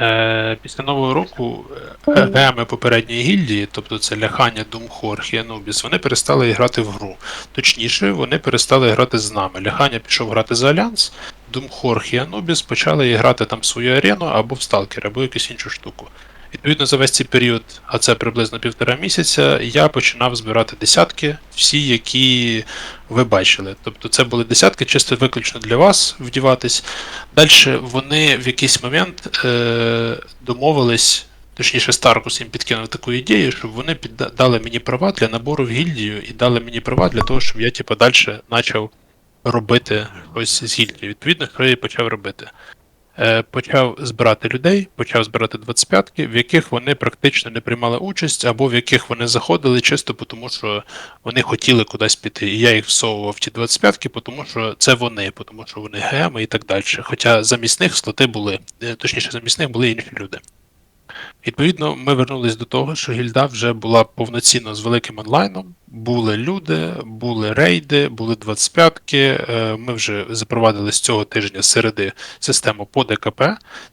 Е, після нового року геми попередньої гільдії, тобто це Ляхання, Думхор, і Анубіс, вони перестали грати в гру. Точніше, вони перестали грати з нами. Ляхання пішов грати за Альянс, Думхор, і Анубіс почали грати там свою арену або в Сталкер, або якусь іншу штуку. Відповідно, за весь цей період, а це приблизно півтора місяця, я починав збирати десятки, всі, які ви бачили. Тобто це були десятки, чисто виключно для вас вдіватись. Далі вони в якийсь момент е, домовились, точніше, Старкус їм підкинув таку ідею, щоб вони дали мені права для набору в гільдію і дали мені права для того, щоб я типу, далі почав робити ось з гільдії. Відповідно, що я і почав робити. Е, почав збирати людей, почав збирати 25-ки, в яких вони практично не приймали участь, або в яких вони заходили чисто тому, що вони хотіли кудись піти. І я їх всовував в ті 25-ки, тому що це вони, тому що вони геми і так далі. Хоча замість них слоти були, е, точніше, замість них були інші люди. Відповідно, ми вернулись до того, що гільда вже була повноцінно з великим онлайном. Були люди, були рейди, були 25-ки. е, Ми вже запровадили з цього тижня середи систему по ДКП.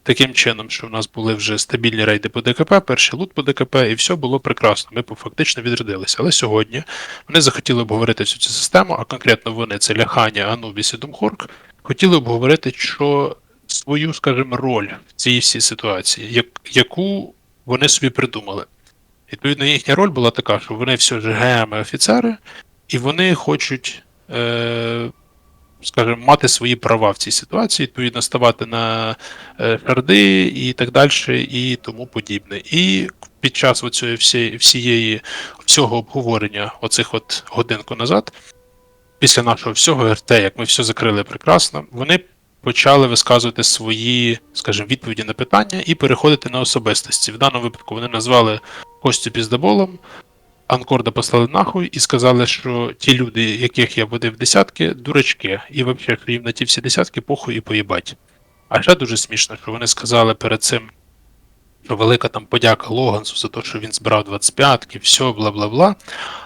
Таким чином, що в нас були вже стабільні рейди по ДКП, перший лут по ДКП, і все було прекрасно. Ми фактично відродилися. Але сьогодні вони захотіли обговорити всю цю систему, а конкретно вони це Ляханя, Анубіс і Думхорк, хотіли обговорити, що свою, скажімо, роль в цій всій ситуації, як, яку вони собі придумали. Відповідно, їхня роль була така, що вони все ж ГМ офіцери, і вони хочуть, е, скажімо, мати свої права в цій ситуації, відповідно, ставати на е, шарди і так далі, і тому подібне. І під час оцієї всієї, всієї всього обговорення, оцих от годинку назад, після нашого всього РТ, як ми все закрили прекрасно, вони почали висказувати свої, скажімо, відповіді на питання і переходити на особистості. В даному випадку вони назвали Костю піздаболом, Анкорда послали нахуй і сказали, що ті люди, яких я водив десятки, дурачки, і взагалі крім на ті всі десятки похуй і поїбать. А ще дуже смішно, що вони сказали перед цим, що велика там подяка Логансу за те, що він збирав 25-ки, все, бла бла бла.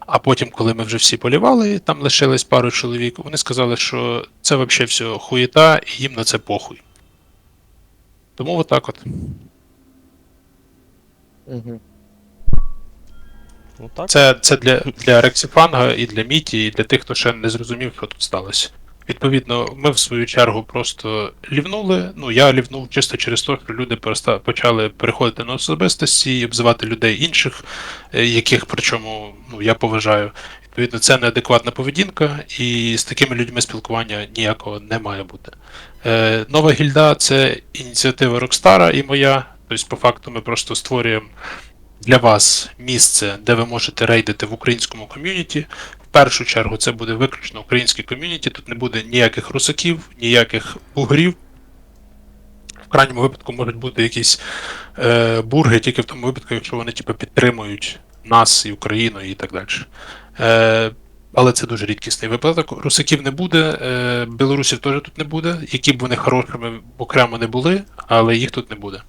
А потім, коли ми вже всі полівали, там лишилось пару чоловік, вони сказали, що це взагалі все хуєта, і їм на це похуй. Тому отак от. Угу. Ну так. Це, це для, для Рексіфанга і для Міті, і для тих, хто ще не зрозумів, що тут сталося. Відповідно, ми в свою чергу просто лівнули. Ну, я лівнув чисто через те, що люди переста- почали переходити на особистості і обзивати людей інших, е, яких причому ну, я поважаю. Відповідно, це неадекватна поведінка, і з такими людьми спілкування ніякого не має бути. Е, нова гільда це ініціатива Рокстара і моя. Тобто, по факту, ми просто створюємо для вас місце, де ви можете рейдити в українському ком'юніті. В першу чергу це буде виключно українське ком'юніті, тут не буде ніяких русаків, ніяких бугрів. В крайньому випадку можуть бути якісь е, бурги, тільки в тому випадку, якщо вони типу, підтримують нас і Україну і так далі. Е, але це дуже рідкісний випадок. Русаків не буде, е, білорусів теж тут не буде, які б вони хорошими окремо не були, але їх тут не буде.